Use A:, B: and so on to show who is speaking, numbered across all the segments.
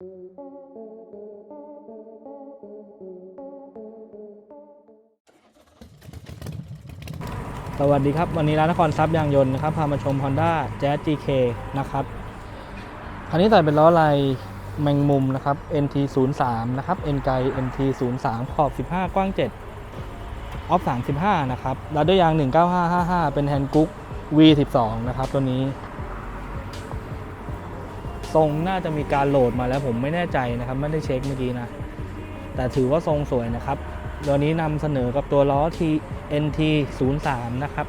A: สวัสดีครับ วันนี้ร้านนครทรัพย์ยางยนต์นะครับพามาชม Honda Jazz GK นะครับคันนี้ใส่เป็นล้อลายแมงมุมนะครับ NT 0 3นะครับ N ไก NT 0 3ขอบ 15 กว้าง 7 ออฟ 35 นะครับแล้วด้วยยาง 19555 เป็นแฮนด์กุ๊ก V12 นะครับ ตัวนี้ ทรงน่าจะมีการโหลดมาแล้วผมไม่แน่ใจนะครับ ไม่ได้เช็คเมื่อกี้นะ แต่ถือว่าทรงสวยนะครับตัวนี้นำเสนอกับตัวล้อ T NT 0 3นะครับ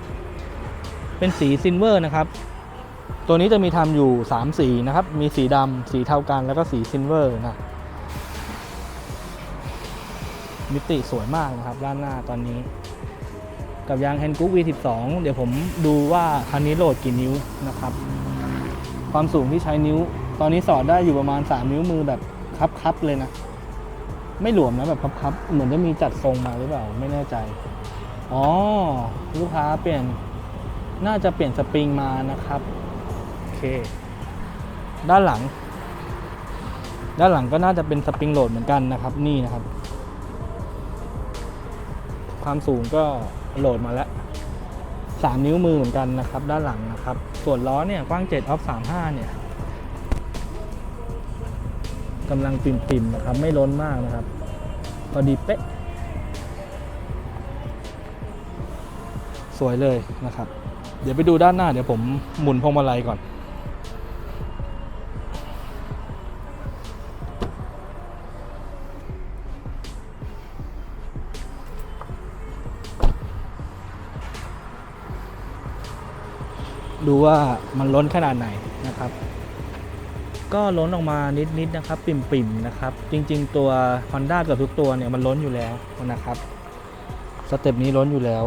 A: เป็นสีซิลเวอร์นะครับ ตัวนี้จะมีทำอยู่ 3 สีนะครับ มีสีดำสีเทากันแล้วก็สีซิลเวอร์นะมิติสวยมากนะครับ ด้านหน้าตอนนี้ กับยางแฮนกุ๊ก V12 เดี๋ยวผมดูว่าคันนี้โหลดกี่นิ้วนะครับ ความสูงที่ใช้นิ้ว ตอนนี้สอดได้อยู่ประมาณ 3 นิ้วมือแบบคับๆเลยนะ ไม่หลวมนะแบบคับๆเหมือนจะมีจัดทรงมาหรือเปล่าไม่แน่ใจ อ๋อ ลูกค้าเปลี่ยนน่าจะเปลี่ยนสปริงมานะครับ โอเค ด้านหลัง ด้านหลังก็น่าจะเป็นสปริงโหลดเหมือนกันนะครับ นี่นะครับ ความสูงก็โหลดมาแล้ว3 นิ้วมือเหมือนกันนะครับ ด้านหลังนะครับ ส่วนล้อเนี่ยกว้าง7ออฟ35เนี่ย กำลังปิ่มๆนะครับ ไม่ล้นมากนะครับพอดีเป๊ะ สวยเลยนะครับ เดี๋ยวไปดูด้านหน้า เดี๋ยวผมหมุนพวงมาลัยก่อน ดูว่ามันล้นขนาดไหนนะครับ ก็ล้นออกมานิดๆนะครับปิ่มๆนะครับ จริง ๆ ตัว Honda เกือบทุกตัวเนี่ยมันล้นอยู่แล้วนะครับสเต็ปนี้ล้นอยู่แล้ว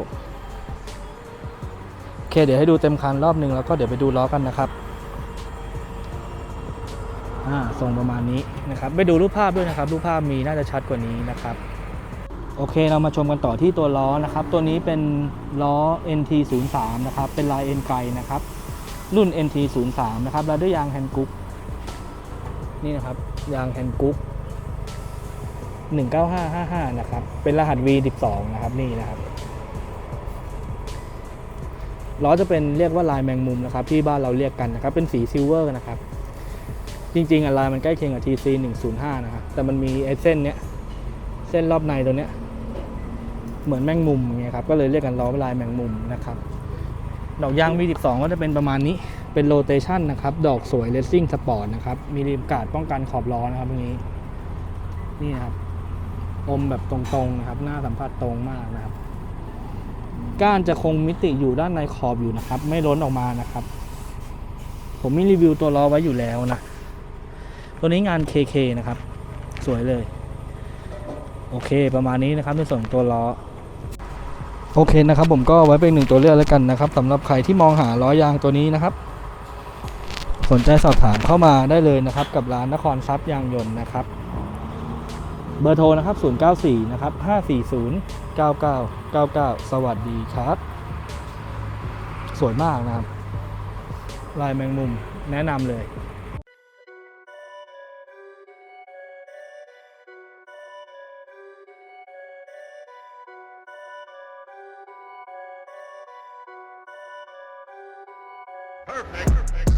A: โอเคเดี๋ยวให้ดูเต็มคันรอบหนึ่งแล้วก็เดี๋ยวไปดูล้อกันนะครับอ่าทรงประมาณนี้นะครับไปดูรูปภาพด้วยนะครับ รูปภาพมีน่าจะชัดกว่านี้นะครับ โอเคเรามาชมกันต่อที่ตัวล้อนะครับ ตัวนี้เป็นล้อ NT 0 3 นะครับเป็นลาย N ไกนะครับรุ่น NT 0 3 นะครับแล้วด้วยยางแฮนด์กุ๊ก นี่นะครับ ยางแฮนกุ๊ก19555 นะครับ เป็นรหัส V12 นะครับ นี่นะครับล้อจะเป็นเรียกว่าลายแมงมุมนะครับ ที่บ้านเราเรียกกันนะครับ เป็นสีซิลเวอร์นะครับ จริงๆอะลายมันใกล้เคียงกับ TC 105นะครับแต่มันมีไอ้เส้นเนี้ยเส้นรอบในตัวเนี้ยเหมือนแมงมุมอย่างเงี้ยครับก็เลยเรียกกันล้อลายแมงมุมนะครับดอกยาง V12 ก็จะเป็นประมาณนี้ เป็นโรเตชันนะครับ ดอกสวยเลสซิ่งสปอร์ตนะครับ มีริมการ์ดป้องกันขอบล้อนะครับตรงนี้ นี่นะครับ อมแบบตรงๆนะครับ หน้าสัมผัสตรงมากนะครับ ก้านจะคงมิติอยู่ด้านในขอบอยู่นะครับ ไม่ล้นออกมานะครับ ผมมีรีวิวตัวล้อไว้อยู่แล้วนะ ตัวนี้งาน KK นะครับ สวยเลย โอเค ประมาณนี้นะครับในส่วนตัวล้อโอเคนะครับผมก็ไว้เป็นหนึ่งตัวเลือกแล้วกันนะครับสำหรับใครที่มองหาล้อยางตัวนี้นะครับ สนใจสอบถามเข้ามาได้เลยนะครับ กับร้านนครทรัพย์ยางยนต์นะครับ เบอร์โทรนะครับ 094 นะครับ 540 9999 สวัสดีครับ สวยมากนะครับ ลายแมงมุมแนะนำเลย
B: Perfect.